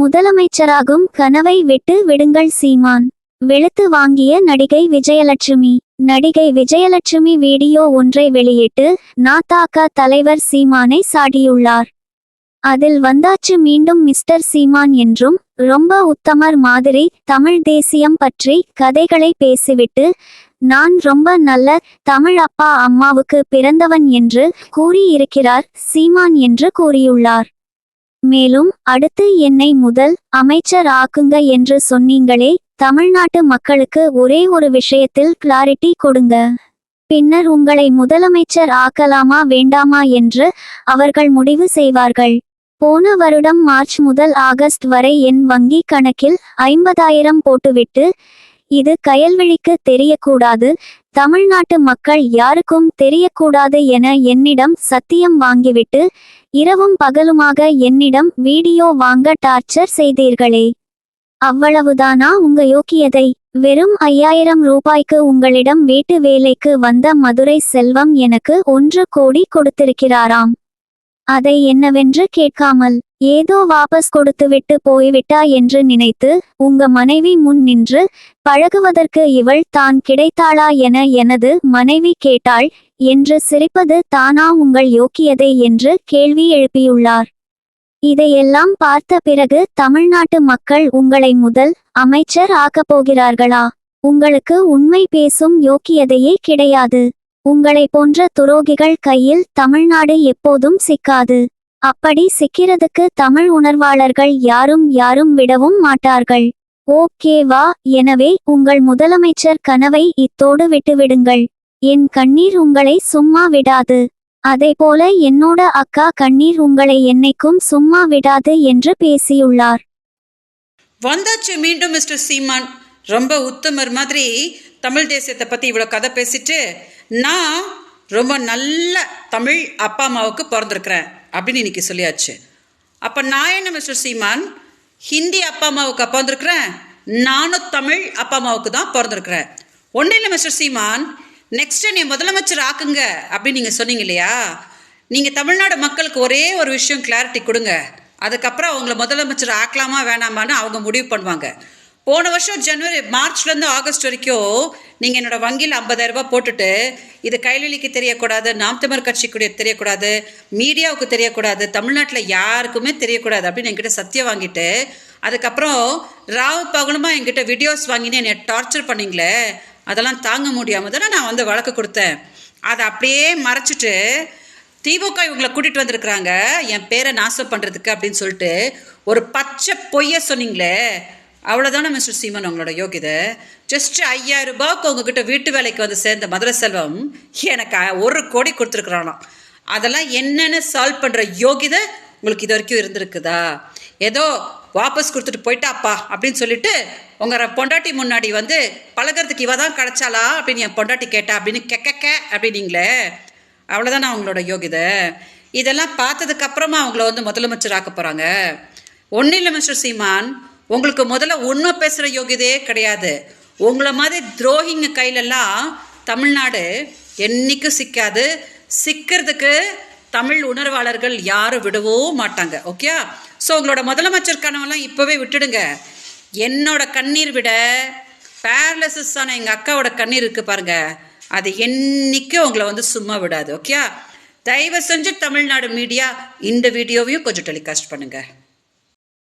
முதலமைச்சராகும் கனவை விட்டு விடுங்கள் சீமான். வெளுத்து வாங்கிய நடிகை விஜயலட்சுமி. நடிகை விஜயலட்சுமி வீடியோ ஒன்றை வெளியிட்டு நாத்தாக்கா தலைவர் சீமானை சாடியுள்ளார். அதில் வந்தாச்சு மீண்டும் மிஸ்டர் சீமான் என்றும் ரொம்ப உத்தமர் மாதிரி தமிழ் தேசியம் பற்றி கதைகளை பேசிவிட்டு நான் ரொம்ப நல்ல தமிழ் அப்பா அம்மாவுக்கு பிறந்தவன் என்று கூறியிருக்கிறார் சீமான் என்று கூறியுள்ளார். மேலும் அடுத்து என்னை முதல் அமைச்சர் ஆக்குங்க என்று சொன்னீங்களே தமிழ்நாட்டு மக்களுக்கு ஒரே ஒரு விஷயத்தில் கிளாரிட்டி கொடுங்க. பின்னர் உங்களை முதலமைச்சர் ஆக்கலாமா வேண்டாமா என்று அவர்கள் முடிவு செய்வார்கள். போன வருடம் மார்ச் முதல் ஆகஸ்ட் வரை என் வங்கி கணக்கில் ஐம்பதாயிரம் போட்டுவிட்டு இது கயல்விழிக்கு தெரியக்கூடாது தமிழ்நாட்டு மக்கள் யாருக்கும் தெரியக்கூடாது என என்னிடம் சத்தியம் வாங்கிவிட்டு இரவும் பகலுமாக என்னிடம் வீடியோ வாங்க டார்ச்சர் செய்தீர்களே. அவ்வளவுதானா உங்க யோக்கியதை? வெறும் ஐயாயிரம் ரூபாய்க்கு உங்களிடம் வீட்டு வேலைக்கு வந்த மதுரை செல்வம் எனக்கு ஒன்று கோடி கொடுத்திருக்கிறாராம். அதை என்னவென்று கேட்காமல் ஏதோ வாபஸ் கொடுத்துவிட்டு போய்விட்டா என்று நினைத்து உங்க மனைவி முன் நின்று பழகுவதற்கு இவள் தான் கிடைத்தாளா என எனது மனைவி கேட்டாள் என்று சிரிப்பது தானா உங்கள் யோக்கியதே என்று கேள்வி எழுப்பியுள்ளார். இதையெல்லாம் பார்த்த பிறகு தமிழ்நாட்டு மக்கள் உங்களை முதல் அமைச்சர் ஆக்கப் போகிறார்களா? உங்களுக்கு உண்மை பேசும் யோக்கியதையே கிடையாது. உங்களை போன்ற துரோகிகள் கையில் தமிழ்நாடு எப்போதும் சிக்காது. அப்படி சிக்கிறதுக்கு தமிழ் உணர்வாளர்கள் யாரும் யாரும் விடவும் மாட்டார்கள். ஓகேவா எனவே உங்கள் முதலமைச்சர் கனவை இத்தோடு விட்டுவிடுங்கள். என் கண்ணீர் உங்களை சும்மா விடாது. அதேபோல என்னோட அக்கா கண்ணீர் உங்களை என்னைக்கும் சும்மா விடாது என்று பேசியுள்ளார். வந்தாச்சு மீண்டும் மிஸ்டர் சீமான். ரொம்ப உத்தமர் மாதிரி தமிழ் தேசியத்தை பற்றி இவ்வளோ கதை பேசிட்டு நான் ரொம்ப நல்ல தமிழ் அப்பா அம்மாவுக்கு பிறந்திருக்கிறேன் அப்படின்னு இன்றைக்கி சொல்லியாச்சு. அப்போ நான் என்ன மிஸ்டர் சீமான்? ஹிந்தி அப்பா அம்மாவுக்கு பிறந்திருக்கிறேன் நானும் தமிழ் அப்பா அம்மாவுக்கு தான் பிறந்திருக்கிறேன். ஒன்றும் இல்லை மிஸ்டர் சீமான் நெக்ஸ்ட் நீ முதலமைச்சர் ஆக்குங்க அப்படின்னு நீங்கள் சொன்னீங்க இல்லையா? நீங்கள் தமிழ்நாடு மக்களுக்கு ஒரே ஒரு விஷயம் கிளாரிட்டி கொடுங்க. அதுக்கப்புறம் அவங்கள முதலமைச்சர் ஆக்கலாமா வேணாமான்னு அவங்க முடிவு பண்ணுவாங்க. போன வருஷம் ஜனவரி மார்ச்லேருந்து ஆகஸ்ட் வரைக்கும் நீங்கள் என்னோடய வங்கியில் 50000 ரூபாய் போட்டுட்டு இது கைலிலிக்கு தெரியக்கூடாது நாம் தமிழ் கட்சிக்கு தெரியக்கூடாது மீடியாவுக்கு தெரியக்கூடாது தமிழ்நாட்டில் யாருக்குமே தெரியக்கூடாது அப்படின்னு என்கிட்ட சத்தியம் வாங்கிட்டு அதுக்கப்புறம் ராவு பகலுமா என்கிட்ட வீடியோஸ் வாங்கினு என்னை டார்ச்சர் பண்ணிங்களே அதெல்லாம் தாங்க முடியாமல் தானே நான் வந்து வழக்கு கொடுத்தேன். அதை அப்படியே மறைச்சிட்டு திமுக இவங்களை கூட்டிகிட்டு வந்திருக்கிறாங்க என் பேரை நாசம் பண்ணுறதுக்கு அப்படின்னு சொல்லிட்டு ஒரு பச்சை பொய்ய சொன்னீங்களே அவ்வளோதானே மிஸ்டர் சீமன் உங்களோட யோகிதை? ஜஸ்ட் ஐயாயிரம் ரூபாய்க்கு உங்ககிட்ட வீட்டு வேலைக்கு வந்து சேர்ந்த மதுரை செல்வம் எனக்கு ஒரு கோடி கொடுத்துருக்குறானாம். அதெல்லாம் என்னென்னு சால்வ் பண்ணுற யோகிதை உங்களுக்கு இது வரைக்கும் இருந்திருக்குதா? ஏதோ வாபஸ் கொடுத்துட்டு போயிட்டாப்பா அப்படின்னு சொல்லிட்டு உங்கள் பொண்டாட்டி முன்னாடி வந்து பழகிறதுக்கு இவ தான் கிடச்சாலா அப்படின்னு என் பொண்டாட்டி கேட்டா அப்படின்னு கெக்கக்க அப்படின்னீங்களே? அவ்வளோதானே அவங்களோட யோகிதை? இதெல்லாம் பார்த்ததுக்கப்புறமா அவங்கள வந்து முதலமைச்சர் ஆக்க போகிறாங்க ஒன்றும் இல்லை மிஸ்டர் சீமான். உங்களுக்கு முதல்ல உண்மை பேசுகிற யோகியதே கிடையாது. உங்களை மாதிரி துரோகிங்க கையிலெல்லாம் தமிழ்நாடு என்னைக்கும் சிக்காது. சிக்கிறதுக்கு தமிழ் உணர்வாளர்கள் யாரும் விடவும் மாட்டாங்க ஓகே? ஸோ உங்களோட முதலமைச்சர் கனவெல்லாம் இப்போவே விட்டுடுங்க. என்னோட கண்ணீர் விட பேரலிசிஸ் ஆன எங்கள் அக்காவோட கண்ணீர் இருக்குது பாருங்க. அது என்னைக்கும் உங்களை வந்து சும்மா விடாது ஓகே? தயவு செஞ்சு தமிழ்நாடு மீடியா இந்த வீடியோவையும் கொஞ்சம் டெலிகாஸ்ட் பண்ணுங்கள்